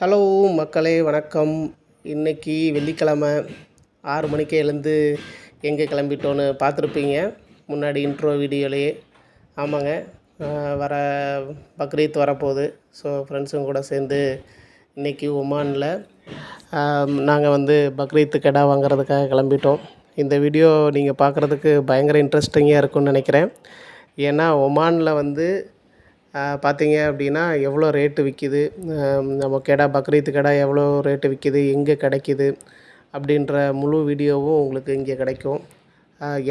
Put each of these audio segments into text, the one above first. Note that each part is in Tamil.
ஹலோ மக்களே வணக்கம். இன்னைக்கு வெள்ளிக்கிழமை ஆறு மணிக்கு எழுந்து எங்கே கிளம்பிட்டோன்னு பார்த்துருப்பீங்க. முன்னாடி இன்ட்ரோ வீடியோலேயே. ஆமாங்க வர பக்ரீத் வரப்போகுது. ஸோ ஃப்ரெண்ட்ஸுங்க கூட சேர்ந்து இன்றைக்கி ஒமானில் நாங்கள் வந்து பக்ரீத்து கடா வாங்குறதுக்காக கிளம்பிட்டோம். இந்த வீடியோ நீங்கள் பார்க்குறதுக்கு பயங்கர இன்ட்ரெஸ்டிங்காக இருக்கும்னு நினைக்கிறேன். ஏன்னா ஒமானில் வந்து பார்த்தீங்க அப்படின்னா எவ்வளோ ரேட்டு விற்கிது நம்ம கெடா பக்ரீத்து கெடா எவ்வளோ ரேட்டு விற்கிது எங்கே கிடைக்கிது? அப்படின்ற முழு வீடியோவும் உங்களுக்கு இங்கே கிடைக்கும்.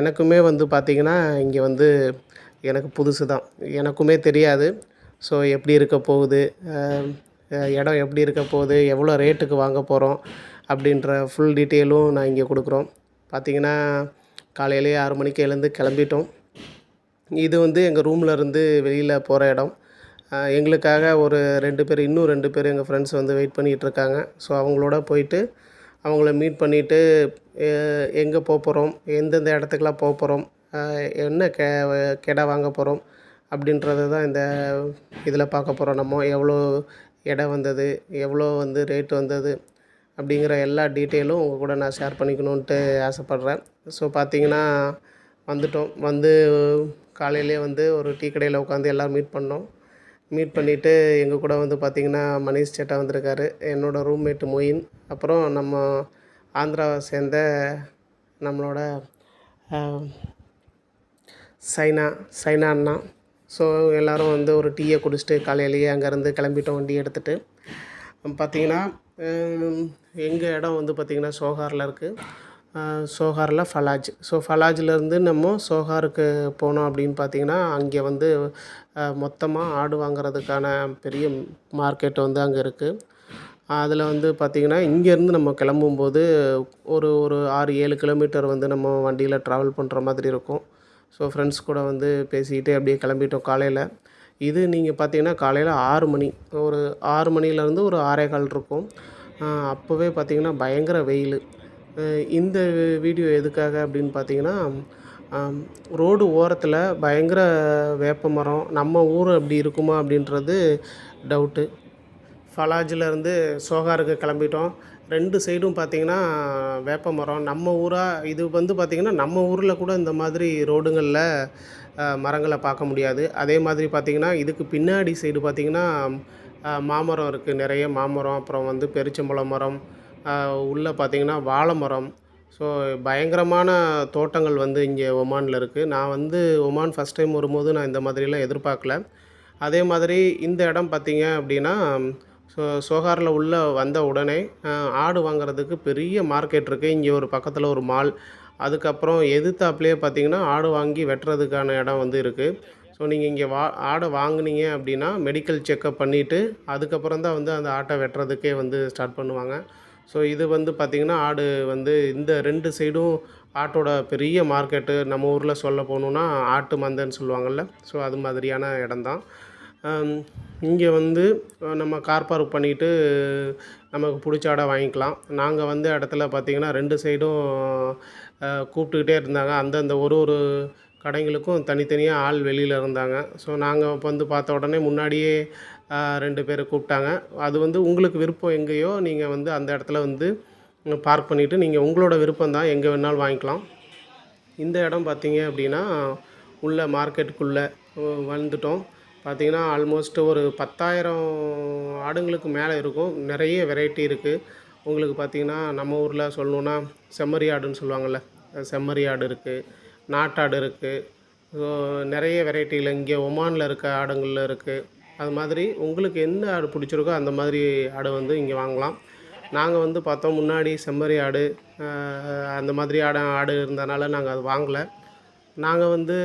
எனக்குமே வந்து பார்த்திங்கன்னா இங்கே வந்து எனக்கு புதுசு தான். எனக்குமே தெரியாது. ஸோ எப்படி இருக்க போகுது? இடம் எப்படி இருக்க போகுது? எவ்வளோ ரேட்டுக்கு வாங்க போகிறோம் அப்படின்ற ஃபுல் டீட்டெயிலும் நான் இங்கே கொடுக்குறோம். பார்த்திங்கன்னா காலையிலேயே ஆறு மணிக்கு எழுந்து கிளம்பிட்டோம். இது வந்து எங்கள் ரூமில் இருந்து வெளியில் போகிற இடம். எங்களுக்காக ஒரு ரெண்டு பேர் இன்னும் ரெண்டு பேர் எங்கள் ஃப்ரெண்ட்ஸ் வந்து வெயிட் பண்ணிகிட்டு இருக்காங்க. ஸோ அவங்களோட போயிட்டு அவங்கள மீட் பண்ணிவிட்டு எங்கே போக போகிறோம் எந்தெந்த இடத்துக்குலாம் போக போகிறோம் என்ன கெ கெடை வாங்க போகிறோம் அப்படின்றது தான் இந்த இதில் பார்க்க போகிறோம் நம்ம. எவ்வளோ எடை வந்தது எவ்வளோ வந்து ரேட் வந்தது அப்படிங்கிற எல்லா டீட்டெயிலும் உங்கள் கூட நான் ஷேர் பண்ணிக்கணுன்ட்டு ஆசைப்பட்றேன். ஸோ பார்த்தீங்கன்னா வந்துட்டோம். வந்து காலையிலே வந்து ஒரு டீ கடையில் உட்காந்து எல்லோரும் மீட் பண்ணோம். மீட் பண்ணிவிட்டு எங்கள் கூட வந்து பார்த்திங்கன்னா மணிஷ் சேட்டா வந்திருக்காரு. என்னோடய ரூம்மேட்டு மொயின். அப்புறம் நம்ம ஆந்திராவை சேர்ந்த நம்மளோட சைனா சைனா அண்ணா. ஸோ எல்லோரும் வந்து ஒரு டீயை குடிச்சிட்டு காலையிலேயே அங்கேருந்து கிளம்பிட்டோம் வண்டி எடுத்துகிட்டு பார்த்தீங்கன்னா எங்கள் இடம் வந்து பார்த்திங்கன்னா சோஹாரில் இருக்குது சோஹாரில் ஃபலாஜ். ஸோ ஃபலாஜிலேருந்து நம்ம சோகாருக்கு போனோம் அப்படின்னு பார்த்தீங்கன்னா அங்கே வந்து மொத்தமாக ஆடு வாங்குறதுக்கான பெரிய மார்க்கெட் வந்து அங்கே இருக்குது அதில் வந்து பார்த்திங்கன்னா இங்கேருந்து நம்ம கிளம்பும்போது ஒரு ஒரு ஆறு ஏழு கிலோமீட்டர் வந்து நம்ம வண்டியில் ட்ராவல் பண்ணுற மாதிரி இருக்கும். ஸோ ஃப்ரெண்ட்ஸ் கூட வந்து பேசிக்கிட்டே அப்படியே கிளம்பிட்டோம் காலையில். இது நீங்கள் பார்த்தீங்கன்னா காலையில் ஆறு மணி ஒரு ஆறு மணிலேருந்து ஒரு ஆறே கால் இருக்கும். அப்போவே பார்த்தீங்கன்னா பயங்கர வெயில். இந்த வீடியோ எதுக்காக அப்படின்னு பார்த்தீங்கன்னா ரோடு ஓரத்தில் பயங்கர வேப்ப மரம் நம்ம ஊர் அப்படி இருக்குமா அப்படின்றது டவுட்டு ஃபலாஜிலேருந்து சோகாருக்கு கிளம்பிட்டோம். ரெண்டு சைடும் பார்த்திங்கன்னா வேப்ப மரம். நம்ம ஊராக இது வந்து பார்த்திங்கன்னா நம்ம ஊரில் கூட இந்த மாதிரி ரோடுங்களில் மரங்களை பார்க்க முடியாது. அதே மாதிரி பார்த்திங்கன்னா இதுக்கு பின்னாடி சைடு பார்த்திங்கன்னா மாமரம் இருக்குது நிறைய மாமரம் அப்புறம் வந்து பெருச்சம்பழம் மரம் உள்ளே பார்த்திங்கன்னா வாழை மரம். ஸோ பயங்கரமான தோட்டங்கள் வந்து இங்கே ஒமானில் இருக்குது நான் வந்து ஒமான் ஃபஸ்ட் டைம் வரும்போது நான் இந்த மாதிரிலாம் எதிர்பார்க்கல. அதே மாதிரி இந்த இடம் பார்த்திங்க அப்படின்னா ஸோ சோகாரில் உள்ள வந்த உடனே ஆடு வாங்குறதுக்கு பெரிய மார்க்கெட் இருக்குது இங்கே ஒரு பக்கத்தில் ஒரு மால் அதுக்கப்புறம் எதிர்த்தாப்புலேயே பார்த்தீங்கன்னா ஆடு வாங்கி வெட்டுறதுக்கான இடம் வந்து இருக்குது ஸோ நீங்கள் இங்கே வா ஆடை வாங்குனீங்க அப்படின்னா மெடிக்கல் செக்கப் பண்ணிவிட்டு அதுக்கப்புறம் தான் வந்து அந்த ஆட்டை வெட்டுறதுக்கே வந்து ஸ்டார்ட் பண்ணுவாங்க. ஸோ இது வந்து பார்த்திங்கன்னா ஆடு வந்து இந்த ரெண்டு சைடும் ஆட்டோட பெரிய மார்க்கெட்டு நம்ம ஊரில் சொல்ல போகணுன்னா ஆட்டு மந்தைன்னு சொல்லுவாங்கள்ல ஸோ அது மாதிரியான இடம்தான். இங்கே வந்து நம்ம கார் பார்க் பண்ணிவிட்டு நமக்கு பிடிச்ச ஆடை வாங்கிக்கலாம். நாங்கள் வந்து இடத்துல பார்த்திங்கன்னா ரெண்டு சைடும் கூப்பிட்டுக்கிட்டே இருந்தாங்க. அந்தந்த ஒரு ஒரு கடைங்களுக்கும் தனித்தனியாக ஆள் வெளியில் இருந்தாங்க. ஸோ நாங்கள் வந்து பார்த்த உடனே முன்னாடியே ரெண்டு பேர் கூப்பிட்டாங்க. அது வந்து உங்களுக்கு விருப்பம் எங்கேயோ நீங்கள் வந்து அந்த இடத்துல வந்து பார்க் பண்ணிவிட்டு நீங்கள் உங்களோட விருப்பம் தான் எங்கே வேணாலும் வாங்கிக்கலாம். இந்த இடம் பார்த்தீங்க அப்படின்னா உள்ள மார்க்கெட்டுக்குள்ளே வந்துட்டோம் பார்த்திங்கன்னா ஆல்மோஸ்ட் ஒரு பத்தாயிரம் ஆடுங்களுக்கு மேலே இருக்கும். நிறைய வெரைட்டி இருக்குது உங்களுக்கு பார்த்தீங்கன்னா நம்ம ஊரில் சொல்லணுன்னா செம்மறி ஆடுன்னு சொல்லுவாங்கள்ல செம்மறி ஆடு இருக்குது நாட்டாடு இருக்குது ஸோ நிறைய வெரைட்டியில் இங்கே ஒமானில் இருக்க ஆடுங்களில் இருக்குது அது மாதிரி உங்களுக்கு எந்த ஆடு பிடிச்சிருக்கோ அந்த மாதிரி ஆடு வந்து இங்கே வாங்கலாம். நாங்கள் வந்து பார்த்தோம் முன்னாடி செம்மறி ஆடு அந்த மாதிரி ஆட ஆடு இருந்தனால நாங்கள் அது வாங்கலை. நாங்கள் வந்து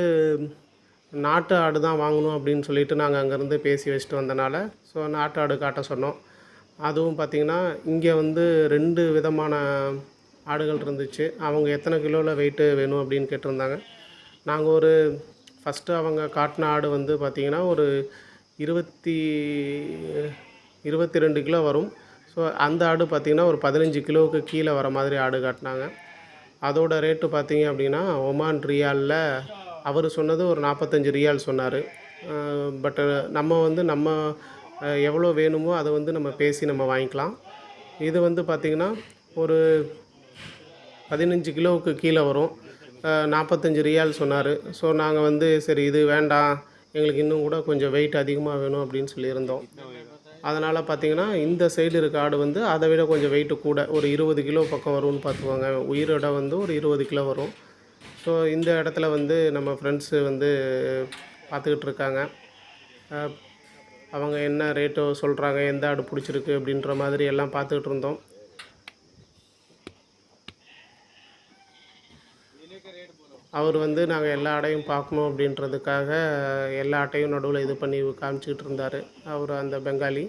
நாட்டு ஆடு தான் வாங்கணும் அப்படின்னு சொல்லிட்டு நாங்கள் அங்கேருந்து பேசி வச்சுட்டு வந்தனால ஸோ நாட்டு ஆடு காட்ட சொன்னோம். அதுவும் பார்த்திங்கன்னா இங்கே வந்து ரெண்டு விதமான ஆடுகள் இருந்துச்சு. அவங்க எத்தனை கிலோவில் வெயிட்டு வேணும் அப்படின்னு கேட்டிருந்தாங்க. நாங்கள் ஒரு ஃபஸ்ட்டு அவங்க காட்டின ஆடு வந்து பார்த்திங்கன்னா ஒரு இருபத்தி இருபத்தி ரெண்டு கிலோ வரும். ஸோ அந்த ஆடு பார்த்திங்கன்னா ஒரு பதினஞ்சு கிலோவுக்கு கீழே வர மாதிரி ஆடு காட்டினாங்க. அதோட ரேட்டு பார்த்திங்க அப்படின்னா ஒமான் ரியாலில் அவர் சொன்னது ஒரு நாற்பத்தஞ்சு ரியால் சொன்னார். பட்டு நம்ம வந்து நம்ம எவ்வளோ வேணுமோ அதை வந்து நம்ம பேசி நம்ம வாங்கிக்கலாம். இது வந்து பார்த்திங்கன்னா ஒரு பதினஞ்சு கிலோவுக்கு கீழே வரும். நாற்பத்தஞ்சு ரியால் சொன்னார். ஸோ நாங்கள் வந்து சரி இது வேண்டாம். எங்களுக்கு இன்னும் கூட கொஞ்சம் வெயிட் அதிகமாக வேணும் அப்படின்னு சொல்லியிருந்தோம். அதனால் பார்த்தீங்கன்னா இந்த சைடு இருக்க ஆடு வந்து அதை விட கொஞ்சம் வெயிட்டு கூட ஒரு இருபது கிலோ பக்கம் வரும்னு பார்த்துக்கோங்க. உயிரோட வந்து ஒரு இருபது கிலோ வரும். ஸோ இந்த இடத்துல வந்து நம்ம ஃப்ரெண்ட்ஸு வந்து பார்த்துக்கிட்டு இருக்காங்க. அவங்க என்ன ரேட்டோ சொல்கிறாங்க எந்த ஆடு பிடிச்சிருக்கு அப்படின்ற மாதிரி எல்லாம் பார்த்துக்கிட்டு இருந்தோம். அவர் வந்து நாங்கள் எல்லா ஆடையும் பார்க்கணும் அப்படின்றதுக்காக எல்லா ஆட்டையும் நடுவில் இது பண்ணி காமிச்சிக்கிட்டு இருந்தார். அவர் அந்த பெங்காலி.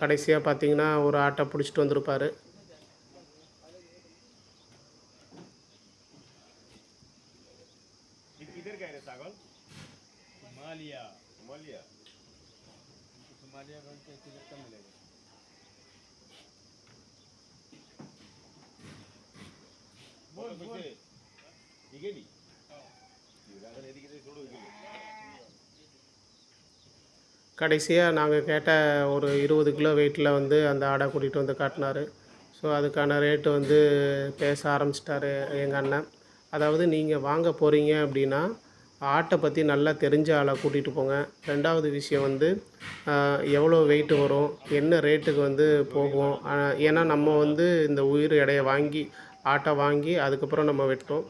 கடைசியாக பார்த்தீங்கன்னா ஒரு ஆட்டை பிடிச்சிட்டு வந்திருப்பார். हिमालय बन के किधर का मिलेगा बोल बोल ठीक है नी இவராக எதுக்கு சொல்லுங்க கடைசியாக நாங்கள் கேட்ட ஒரு இருபது கிலோ வெயிட்டில் வந்து அந்த ஆடை கூட்டிகிட்டு வந்து காட்டினார் ஸோ அதுக்கான ரேட்டு வந்து பேச ஆரம்பிச்சிட்டாரு எங்கள் அண்ணன் அதாவது நீங்கள் வாங்க போகிறீங்க அப்படின்னா ஆட்டை பற்றி நல்லா தெரிஞ்ச ஆளை கூட்டிகிட்டு போங்க. ரெண்டாவது விஷயம் வந்து எவ்வளோ வெயிட்டு வரும் என்ன ரேட்டுக்கு வந்து போகும். ஏன்னா நம்ம வந்து இந்த உயிர் எடையை வாங்கி ஆட்டை வாங்கி அதுக்கப்புறம் நம்ம வெட்டோம்.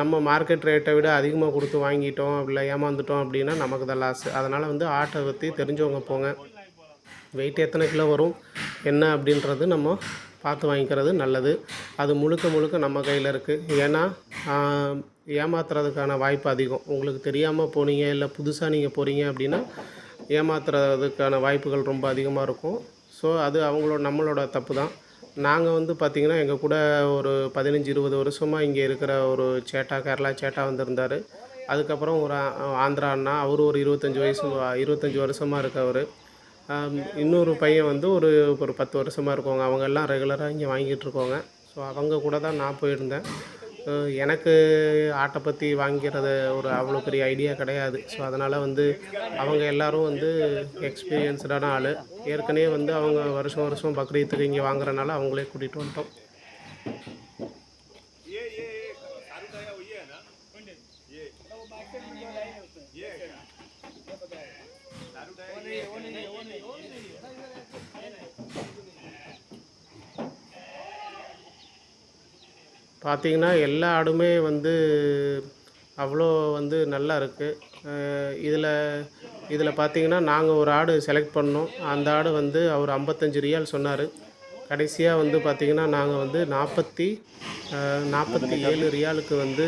நம்ம மார்க்கெட் ரேட்டை விட அதிகமாக கொடுத்து வாங்கிட்டோம் இல்லை ஏமாந்துட்டோம் அப்படின்னா நமக்கு தான் லாஸ் அதனால் வந்து ஆட்டை பற்றி தெரிஞ்சவங்க போங்க. வெயிட் எத்தனை கிலோ வரும் என்ன அப்படின்றது நம்ம பார்த்து வாங்கிக்கிறது நல்லது. அது முழுக்க முழுக்க நம்ம கையில் இருக்குது ஏன்னா ஏமாத்துறதுக்கான வாய்ப்பு அதிகம். உங்களுக்கு தெரியாமல் போனீங்க இல்லை புதுசாக நீங்கள் போகிறீங்க அப்படின்னா ஏமாத்துறதுக்கான வாய்ப்புகள் ரொம்ப அதிகமாக இருக்கும். ஸோ அது அவங்களோட நம்மளோட தப்பு தான் நாங்கள் வந்து பார்த்திங்கன்னா எங்கள் கூட ஒரு பதினஞ்சு இருபது வருஷமாக இங்கே இருக்கிற ஒரு சேட்டா கேரளா சேட்டா வந்திருந்தார். அதுக்கப்புறம் ஒரு ஆந்திரா அண்ணா அவர் ஒரு இருபத்தஞ்சி வயசு இருபத்தஞ்சி வருஷமாக இருக்கவர். இன்னொரு பையன் வந்து ஒரு ஒரு பத்து வருஷமாக இருக்கவங்க. அவங்க எல்லாம் ரெகுலராக இங்கே வாங்கிட்டு இருக்கோங்க ஸோ அவங்க கூட தான் நான் போயிருந்தேன். எனக்கு ஆட்டை பற்றி வாங்கிறது ஒரு அவ்வளோ பெரிய ஐடியா கிடையாது. ஸோ அதனால் வந்து அவங்க எல்லோரும் வந்து எக்ஸ்பீரியன்ஸ்டான ஆள். ஏற்கனவே வந்து அவங்க வருஷம் வருஷம் பக்ரீத்துக்கு இங்கே வாங்குறனால அவங்களே கூட்டிகிட்டு வந்துட்டோம். பார்த்திங்கன்னா எல்லா ஆடுமே வந்து அவ்வளோ வந்து நல்லா இருக்குது இதில் இதில் பார்த்திங்கன்னா நாங்கள் ஒரு ஆடு செலக்ட் பண்ணோம். அந்த ஆடு வந்து அவர் ஐம்பத்தஞ்சு ரியால் சொன்னார். கடைசியாக வந்து பார்த்திங்கன்னா நாங்கள் வந்து நாற்பத்தி நாற்பத்தி ஏழு ரியாலுக்கு வந்து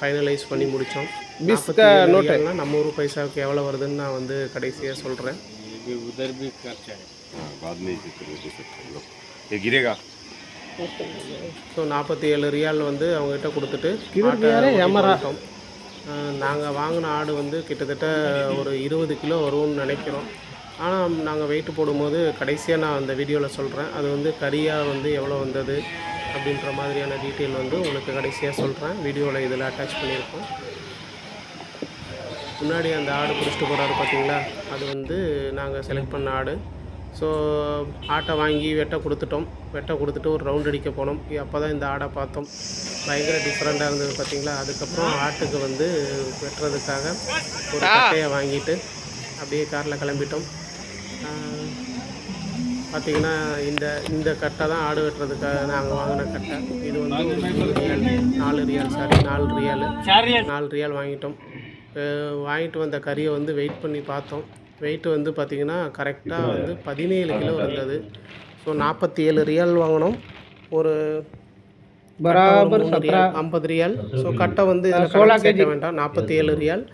ஃபைனலைஸ் பண்ணி முடித்தோம் நாற்பத்தி நம்ம ஊர் பைசாவுக்கு எவ்வளோ வருதுன்னு நான் வந்து கடைசியாக சொல்கிறேன் உதர்வி ஸோ நாற்பத்தி ஏழு ரியால் வந்து அவங்ககிட்ட கொடுத்துட்டு நாங்கள் வாங்கின ஆடு வந்து கிட்டத்தட்ட ஒரு இருபது கிலோ வரும்னு நினைக்கிறோம். ஆனால் நாங்கள் வெயிட் போடும்போது கடைசியாக நான் அந்த வீடியோவில் சொல்கிறேன் அது வந்து கறியாக வந்து எவ்வளோ வந்தது அப்படின்ற மாதிரியான டீட்டெயில் வந்து உங்களுக்கு கடைசியாக சொல்கிறேன் வீடியோவில் இதில் அட்டாச் பண்ணியிருக்கோம். முன்னாடி அந்த ஆடு பிடிச்சிட்டு போகிறாரு பார்த்தீங்களா அது வந்து நாங்கள் செலக்ட் பண்ண ஆடு. ஸோ ஆட்டை வாங்கி வெட்ட கொடுத்துட்டோம். வெட்ட கொடுத்துட்டு ஒரு ரவுண்ட் அடிக்க போனோம். அப்போ தான் இந்த ஆடை பார்த்தோம். பயங்கர டிஃப்ரெண்ட்டாக இருந்தது பார்த்தீங்களா அதுக்கப்புறம் ஆட்டுக்கு வந்து வெட்டுறதுக்காக ஒரு கட்டையை வாங்கிட்டு அப்படியே காரில் கிளம்பிட்டோம். பார்த்தீங்கன்னா இந்த இந்த கட்டை தான் ஆடு வெட்டுறதுக்காக நாங்கள் வாங்கின கட்டை. இது வந்து நாலு ரியால் சாரி நாலு ரியால். நாலு ரியால் வாங்கிட்டோம். வாங்கிட்டு வந்த கறியை வந்து வெயிட் பண்ணி பார்த்தோம். வெயிட் வந்து பார்த்திங்கன்னா கரெக்டாக வந்து பதினேழு கிலோ இருந்தது. ஸோ நாற்பத்தி ஏழு ரியால் வாங்கினோம். ஒரு பராபர் ஐம்பது ரியால். ஸோ கட்டை வந்து சோலா கேஜி. வேண்டாம். நாற்பத்தி ஏழு ரியால்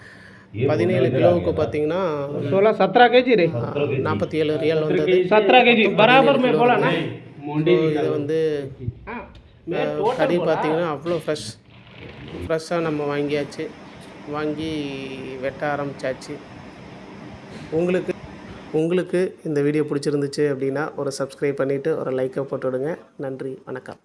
பதினேழு கிலோவுக்கு பார்த்தீங்கன்னா சோலா சத்ரா கேஜி நாற்பத்தி ஏழு ரியால் வந்தது. சத்ரா கேஜி. பராபர் இது வந்து கடி பார்த்தீங்கன்னா அவ்வளோ ஃப்ரெஷ் ஃப்ரெஷ்ஷாக நம்ம வாங்கியாச்சு. வாங்கி வெட்ட ஆரம்பித்தாச்சு உங்களுக்கு உங்களுக்கு இந்த வீடியோ பிடிச்சிருந்துச்சு அப்படின்னா ஒரு சப்ஸ்கிரைப் பண்ணிவிட்டு ஒரு லைக்கை போட்டுவிடுங்க. நன்றி வணக்கம்.